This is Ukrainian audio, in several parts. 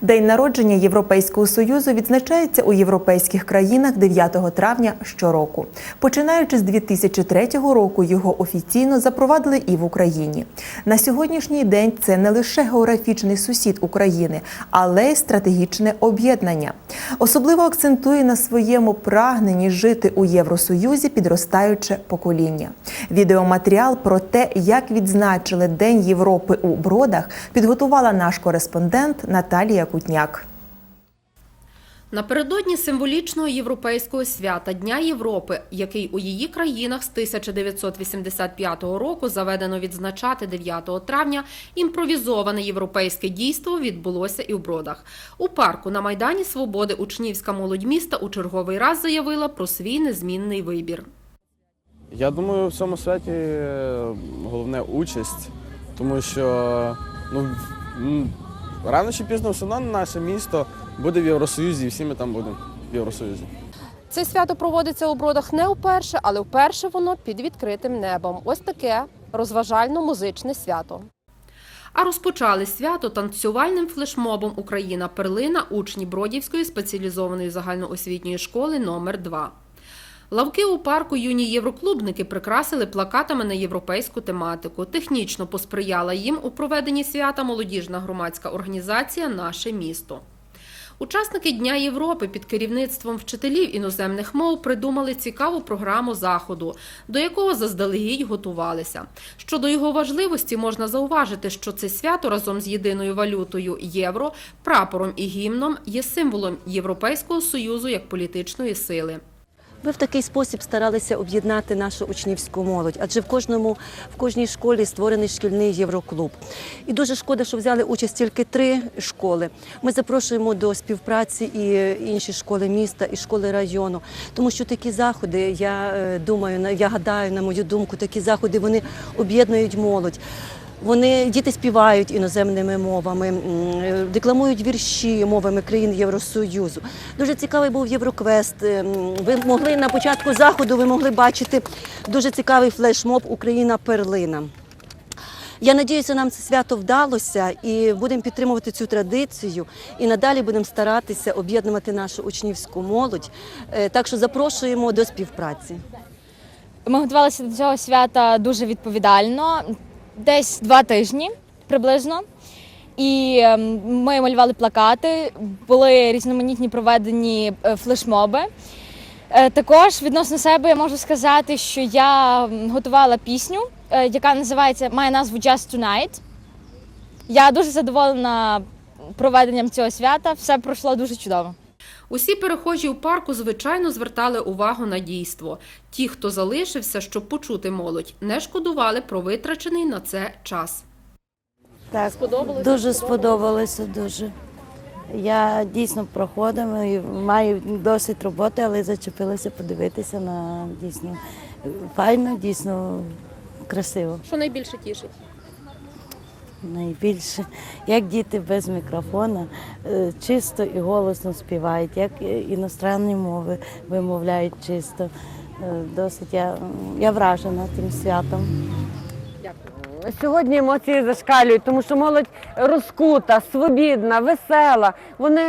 День народження Європейського союзу відзначається у європейських країнах 9 травня щороку. Починаючи з 2003 року, його офіційно запровадили і в Україні. На сьогоднішній день це не лише географічний сусід України, але й стратегічне об'єднання. Особливо акцентує на своєму прагненні жити у Євросоюзі підростаюче покоління. Відеоматеріал про те, як відзначили День Європи у Бродах, підготувала наш кореспондент Наталія Кутняк. Напередодні символічного європейського свята Дня Європи, який у її країнах з 1985 року заведено відзначати 9 травня, імпровізоване європейське дійство відбулося і в Бродах. У парку на Майдані Свободи учнівська молодь міста у черговий раз заявила про свій незмінний вибір. Я думаю, в цьому святі е, головне участь, тому що ну, рано чи пізно все одно наше місто буде в Євросоюзі, і всі ми там будемо в Євросоюзі. Це свято проводиться у Бродах не вперше, але вперше воно під відкритим небом. Ось таке розважально-музичне свято. А розпочали свято танцювальним флешмобом Україна Перлина учні Бродівської спеціалізованої загальноосвітньої школи номер 2 Лавки у парку юні євроклубники прикрасили плакатами на європейську тематику. Технічно посприяла їм у проведенні свята молодіжна громадська організація Наше місто. Учасники Дня Європи під керівництвом вчителів іноземних мов придумали цікаву програму заходу, до якого заздалегідь готувалися. Щодо його важливості, можна зауважити, що це свято разом з єдиною валютою євро, прапором і гімном є символом Європейського союзу як політичної сили. Ми в такий спосіб старалися об'єднати нашу учнівську молодь, адже в кожному в кожній школі створений шкільний євроклуб. І дуже шкода, що взяли участь тільки три школи. Ми запрошуємо до співпраці і інші школи міста, і школи району, тому що такі заходи, я е, думаю, я гадаю, на мою думку, такі заходи вони об'єднують молодь. Вони діти співають іноземними мовами, е, декламують вірші мовами країн Євросоюзу. Дуже цікавий був Євроквест. Ем, Ви могли на початку заходу ви могли бачити дуже цікавий флешмоб Україна перлина. Я надіюся, нам це свято вдалося і будемо підтримувати цю традицію. І надалі будемо старатися об'єднувати нашу учнівську молодь. Е, Так що запрошуємо до співпраці. Ми готувалися до цього свята дуже відповідально, десь два тижні приблизно. І ем, ми малювали плакати, були різноманітні проведені е, флешмоби. Е, Також відносно себе я можу сказати, що я готувала пісню, е, яка називається має назву Just Tonight. Я дуже задоволена проведенням цього свята. Все пройшло дуже чудово. Усі перехожі у парку, звичайно, звертали увагу на дійство. Ті, хто залишився, щоб почути молодь, не шкодували про витрачений на це час. Так, Сподобалося? дуже сподобалося, дуже. Я дійсно проходимо і маю досить роботи, але зачепилася подивитися на дійсно файно, дійсно красиво. Що найбільше тішить? Найбільше, як діти без мікрофона е, чисто і голосно співають, як іностранні мови вимовляють чисто. Е, Досить я, я вражена тим святом. Сьогодні емоції зашкалюють, тому що молодь розкута, свобідна, весела. Вони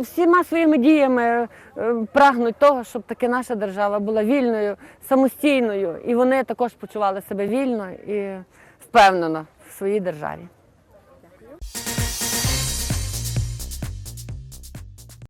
всіма своїми діями е, прагнуть того, щоб таки наша держава була вільною, самостійною, і вони також почували себе вільно і впевнено в своїй державі.